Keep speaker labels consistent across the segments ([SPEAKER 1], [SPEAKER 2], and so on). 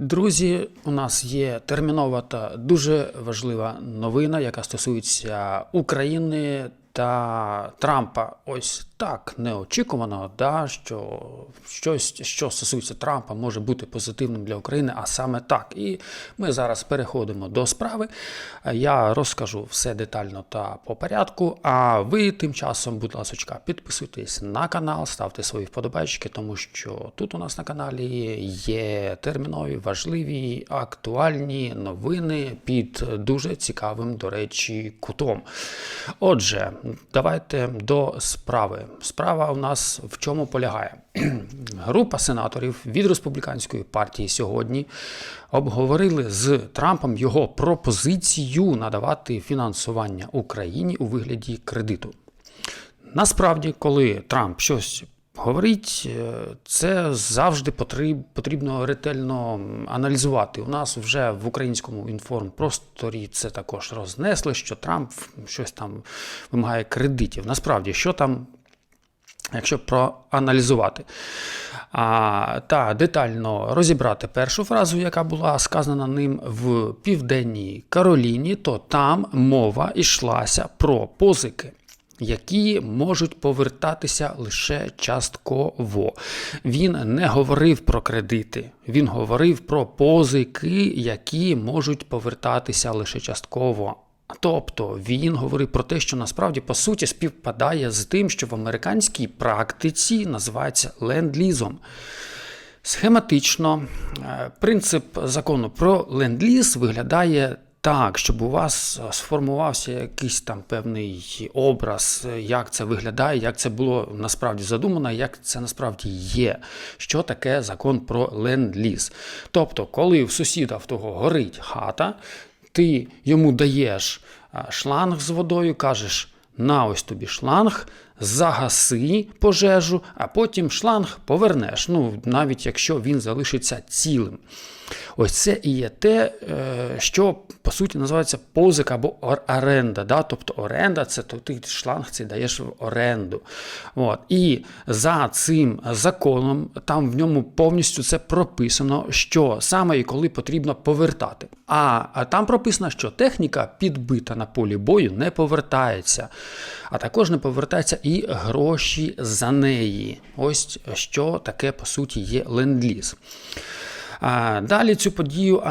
[SPEAKER 1] Друзі, у нас є термінова та дуже важлива новина, яка стосується України та Трампа. Ось так неочікувано, да, що щось, що стосується Трампа, може бути позитивним для України, а саме так. І ми зараз переходимо до справи. Я розкажу все детально та по порядку. А ви тим часом, будь ласка, підписуйтесь на канал, ставте свої вподобайки, тому що тут у нас на каналі є термінові, важливі, актуальні новини під дуже цікавим, до речі, кутом. Отже, давайте до справи. Справа у нас в чому полягає? Група сенаторів від республіканської партії сьогодні обговорили з Трампом його пропозицію надавати фінансування Україні у вигляді кредиту. Насправді, коли Трамп щось говорить, е, це завжди потрібно ретельно аналізувати. У нас вже в українському інформпросторі це також рознесли, що Трамп щось там вимагає кредитів. Насправді, що там якщо проаналізувати а, та детально розібрати першу фразу, яка була сказана ним в Південній Кароліні, то там мова йшлася про позики. Які можуть повертатися лише частково. Він не говорив про кредити, він говорив про позики, які можуть повертатися лише частково. Тобто він говорив про те, що насправді по суті співпадає з тим, що в американській практиці називається ленд-лізом. Схематично е, принцип закону про ленд-ліз виглядає так, щоб у вас сформувався якийсь там певний образ, як це виглядає, як це було насправді задумано, як це насправді є. Що таке закон про ленд-ліз. Тобто, коли в сусіда в того горить хата, ти йому даєш шланг з водою, кажеш. На ось тобі шланг, загаси пожежу, а потім шланг повернеш. Ну, навіть якщо він залишиться цілим. Ось це і є те, е, що по суті називається позик або оренда. Да? Тобто оренда це то ти шланг цей даєш в оренду. От. І за цим законом, там в ньому повністю це прописано, що саме і коли потрібно повертати. А, там прописано, що техніка підбита на полі бою не повертається, а також не повертаються і гроші за неї. Ось що таке по суті є ленд-ліз. Далі цю подію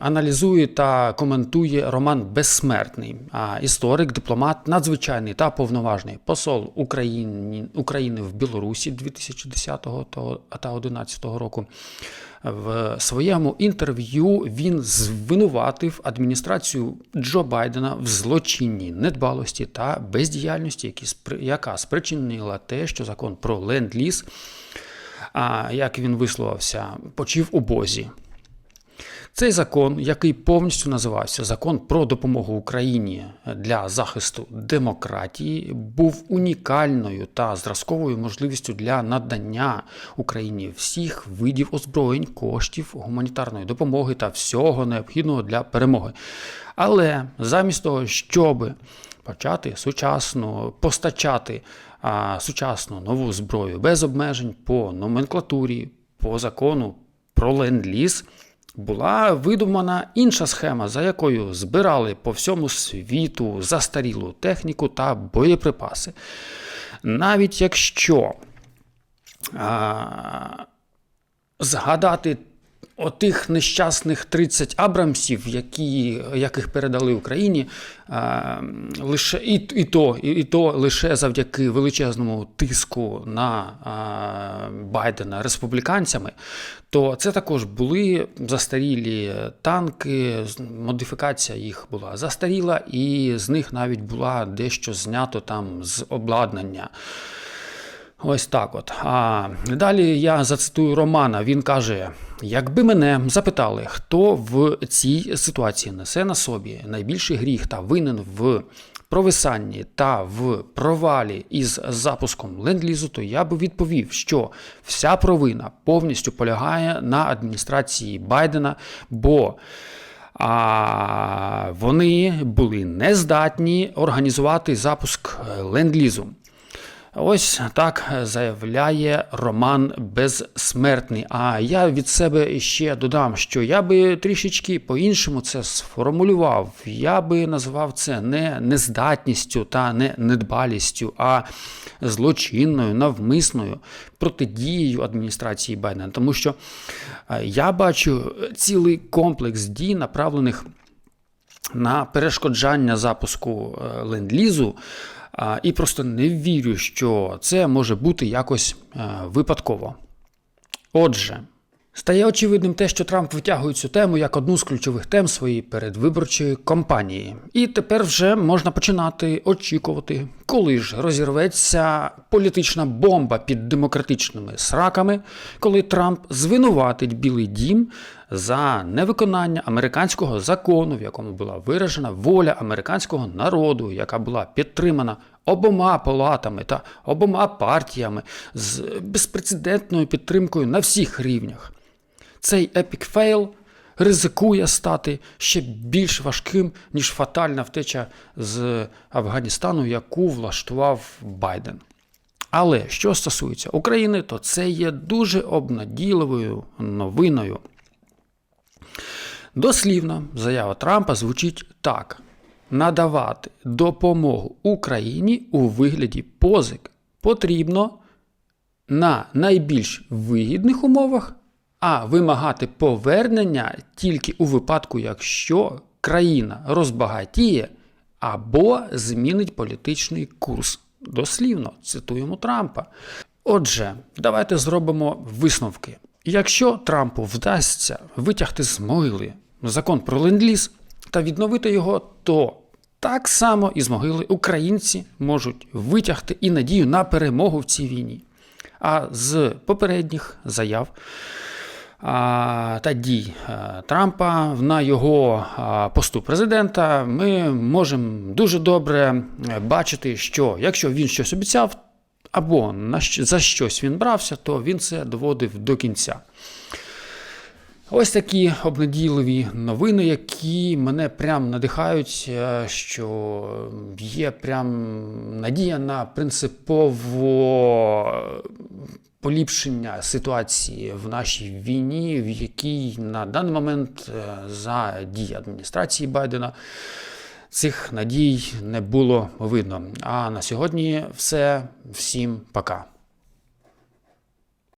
[SPEAKER 1] аналізує та коментує Роман Безсмертний, історик, дипломат, надзвичайний та повноважний посол України, України в Білорусі 2010 та 2011 року. В своєму інтерв'ю він звинуватив адміністрацію Джо Байдена в злочинній недбалості та бездіяльності, яка спричинила те, що закон про ленд-ліз а, як він висловився, почив у Бозі. Цей закон, який повністю називався Закон про допомогу Україні для захисту демократії, був унікальною та зразковою можливістю для надання Україні всіх видів озброєнь, коштів, гуманітарної допомоги та всього необхідного для перемоги. Але замість того, щоб почати сучасно постачати а, сучасну нову зброю без обмежень по номенклатурі, по закону про ленд-ліз, була видумана інша схема, за якою збирали по всьому світу застарілу техніку та боєприпаси. Навіть якщо а, згадати отих нещасних 30 Абрамсів, які, яких передали Україні, лише і, і, то, і, і то лише завдяки величезному тиску на Байдена республіканцями, то це також були застарілі танки, модифікація їх була застаріла, і з них навіть була дещо знято там з обладнання. Ось так от. А далі я зацитую Романа. Він каже: якби мене запитали, хто в цій ситуації несе на собі найбільший гріх та винен в провисанні та в провалі із запуском ленд-лізу, то я би відповів, що вся провина повністю полягає на адміністрації Байдена, бо а, вони були не здатні організувати запуск ленд-лізу. Ось так заявляє Роман Безсмертний. А я від себе ще додам, що я би трішечки по-іншому це сформулював. Я би назвав це не нездатністю та не недбалістю, а злочинною, навмисною протидією адміністрації Байдена. Тому що е, я бачу цілий комплекс дій, направлених на перешкоджання запуску е, ленд-лізу. І просто не вірю, що це може бути якось е, випадково. Отже, стає очевидним те, що Трамп витягує цю тему як одну з ключових тем своєї передвиборчої кампанії. І тепер вже можна починати очікувати, коли ж розірветься політична бомба під демократичними сраками, коли Трамп звинуватить Білий Дім за невиконання американського закону, в якому була виражена воля американського народу, яка була підтримана обома палатами та обома партіями з безпрецедентною підтримкою на всіх рівнях. Цей епік фейл ризикує стати ще більш важким, ніж фатальна втеча з Афганістану, яку влаштував Байден. Але що стосується України, то це є дуже обнадійливою новиною. Дослівна заява Трампа звучить так: надавати допомогу Україні у вигляді позик потрібно на найбільш вигідних умовах, а вимагати повернення тільки у випадку, якщо країна розбагатіє або змінить політичний курс. Дослівно цитуємо Трампа. Отже, давайте зробимо висновки. Якщо Трампу вдасться витягти з могили закон про ленд-ліз та відновити його, то так само і з могили українці можуть витягти і надію на перемогу в цій війні. А з попередніх заяв та дій Трампа на його посту президента ми можемо дуже добре бачити, що якщо він щось обіцяв, або за щось він брався, то він це доводив до кінця. Ось такі обнадійливі новини, які мене прям надихають, е, що є прям надія на принципово поліпшення ситуації в нашій війні, в якій на даний момент е, за дії адміністрації Байдена цих надій не було видно. А на сьогодні все. Всім пока.